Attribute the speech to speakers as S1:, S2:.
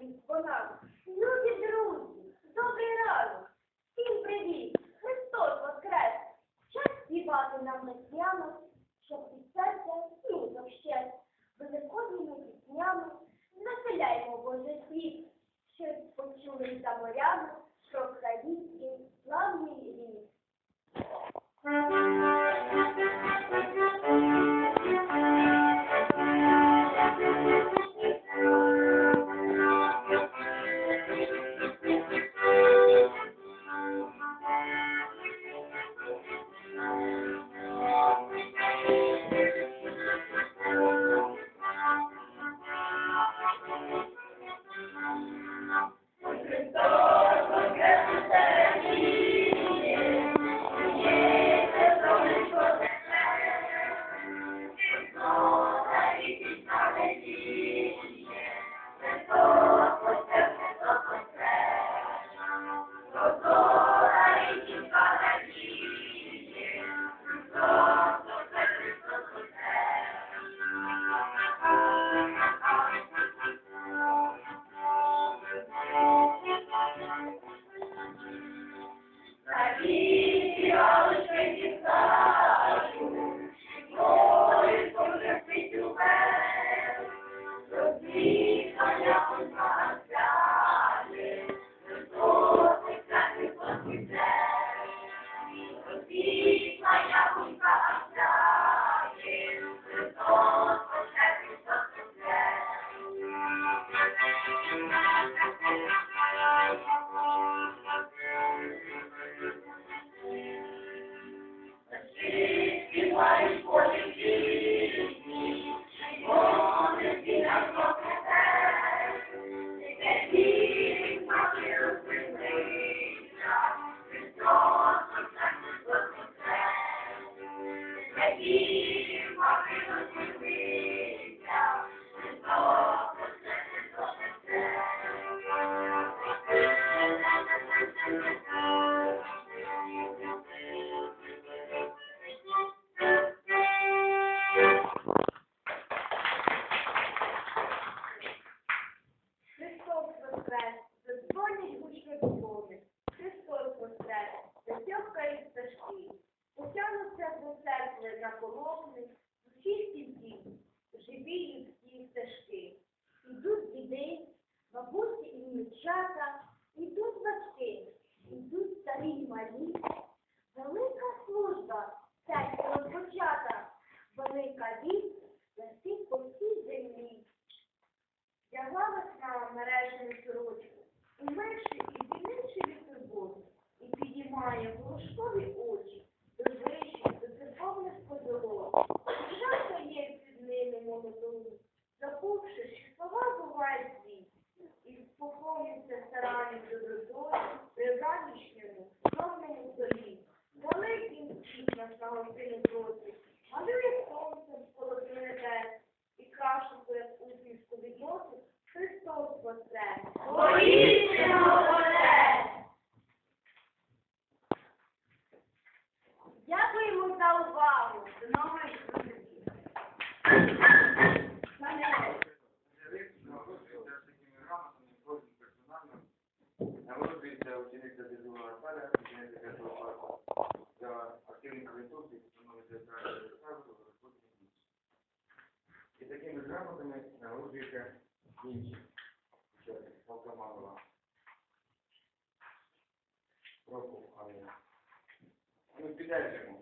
S1: Любі друзі, добрий ранок, всім привіт, Христос воскрес! Час співати нам весняно, щоб від серця смуток ще. Великодніми піснями населяємо Божий світ, щоб почули за морями, Христос церкви на колони, усіх живі людські стежки. Ідуть діди, бабусі і внучата, ідуть батьки, ідуть старі й малі. Велика служба, церкви розпочата, велика вість летить по всій землі. Вдягла весна мережену сорочку, умивши і забувши, що слова бувають світ, і спокоїться старанням добротою при ранішньому, скромному столі. Великим наш на гостину проти, малює сонце в колоді небес, і кашу перед усмішку відносить Христос воскрес.
S2: Воістину
S3: учениця Дежура Наталя, учениця такими грамотами народжується інші учасники. Прокоп Анна. Ну, піддержимо.